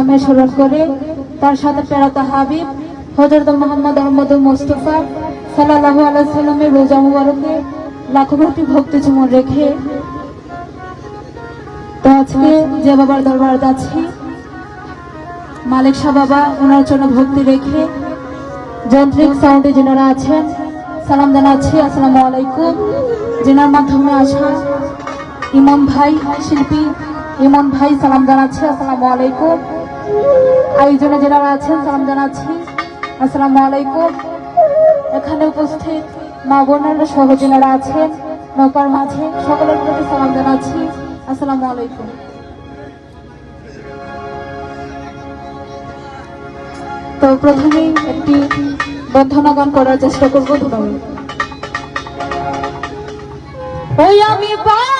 নামে স্মরণ করে তার সাথে প্রেরত হাবিব হজরত মোহাম্মদ আহমদ মোস্তফা সাল্লাহ আলাইসাল্লামের রোজা মুবারকে লাখো কোটি ভক্তি চুমন রেখে তো আজকে যে বাবার দরবার যাচ্ছি, মালিক শাহ বাবা ওনার জন্য ভক্তি রেখে যন্ত্রিক সাউন্ডে যেনারা আছেন, সালাম জানাচ্ছি, আসসালামু আলাইকুম। যেনার মাধ্যমে আসা ইমাম ভাই, শিল্পী ইমন ভাই, সালাম জানাচ্ছি, আসসালামু আলাইকুম। আয়োজনে যেনারা আছেন, সালাম জানাচ্ছি। আসসালামু আলাইকুম। এখানে উপস্থিত মা বোনেরা সহ আছেন, নৌকার মাঝে, সকলের প্রতি সালাম জানাচ্ছি। আসসালামু আলাইকুম। তো প্রথমেই একটি বন্ধনা গান করার চেষ্টা করব ধন্যবাদ ওই আমি ধরা